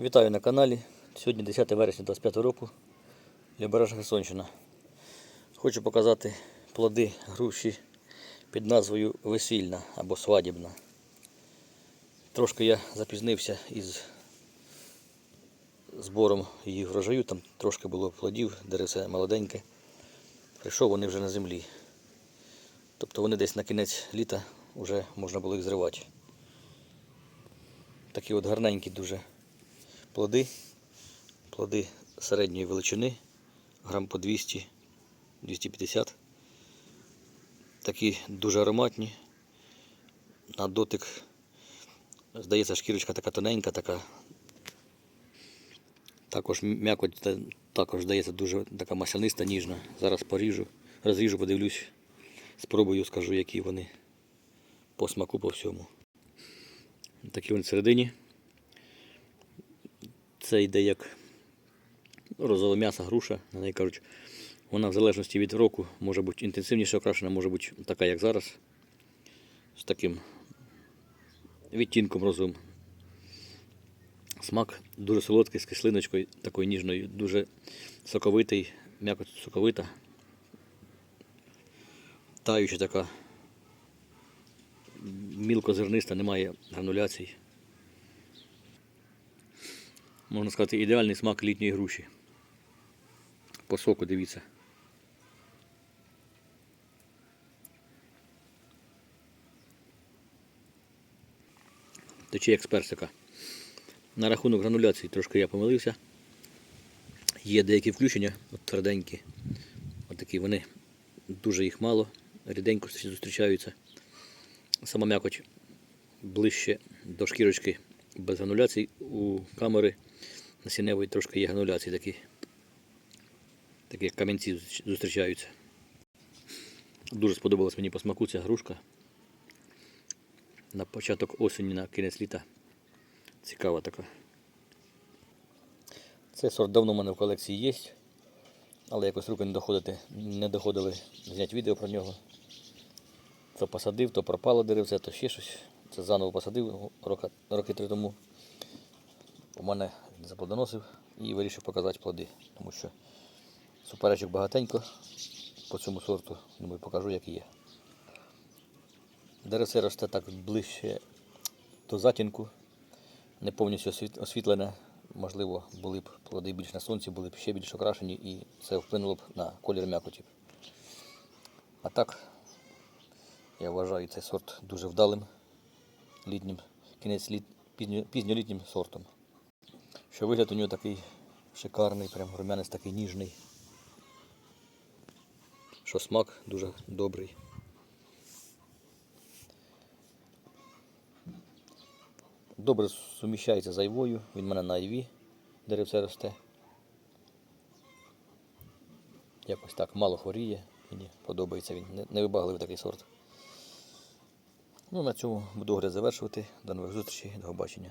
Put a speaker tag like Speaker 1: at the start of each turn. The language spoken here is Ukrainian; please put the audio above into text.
Speaker 1: Вітаю на каналі. Сьогодні 10 вересня 25 року. Лібережна Херсонщина. Хочу показати плоди груші під назвою весільна або свадібна. Трошки я запізнився із збором її врожаю. Там трошки було плодів, деревце молоденьке. Прийшов вони вже на землі. Тобто вони десь на кінець літа вже можна було їх зривати. Такі от гарненькі дуже плоди. Плоди середньої величини, грам по 200-250. Такі дуже ароматні. На дотик, здається, шкірочка така тоненька, така. Також м'якоть також здається дуже така масляниста, ніжна. Зараз поріжу, розріжу, подивлюсь, спробую, скажу, які вони по смаку по всьому. Такі вони всередині. Це йде як розове м'ясо, груша, на неї кажуть. Вона в залежності від року може бути інтенсивніше окрашена, може бути така, як зараз, з таким відтінком розовим. Смак дуже солодкий, з кислиночкою, такою ніжною, дуже соковитий, м'якоть соковита. Таюча така, мілкозерниста, немає грануляцій. Можна сказати, ідеальний смак літньої груші. По соку дивіться. Тече як з персика. На рахунок грануляції трошки я помилився. Є деякі включення, от тверденькі. От вони дуже їх мало, ріденько зустрічаються. Сама м'якоть ближче до шкірочки без грануляцій. У камери насінневої трошки є грануляції такі. Такі камінці зустрічаються. Дуже сподобалась мені по смаку ця грушка. На початок осені, на кінець літа. Цікава така. Цей сорт давно в мене в колекції є, але якось руки не доходити, не доходили зняти відео про нього. То посадив, то пропало деревце, то ще щось. Це заново посадив роки, роки три тому. У мене заплодоносив і вирішив показати плоди, тому що суперечок багатенько по цьому сорту. Думаю, покажу, як є. Деревце росте так ближче до затінку, не повністю освітлене. Можливо, були б плоди більш на сонці, були б ще більш окрашені і це вплинуло б на колір м'якоті. А так, я вважаю цей сорт дуже вдалим літнім, кінець літ, пізньолітнім сортом. Що вигляд у нього такий шикарний, прям рум'янець такий ніжний. Що смак дуже добрий. Добре суміщається з айвою, він в мене на айві деревце росте. Якось так мало хворіє, мені подобається він. Невибагливий такий сорт. Ну, на цьому буду огляд завершувати. До нових зустрічей, до побачення.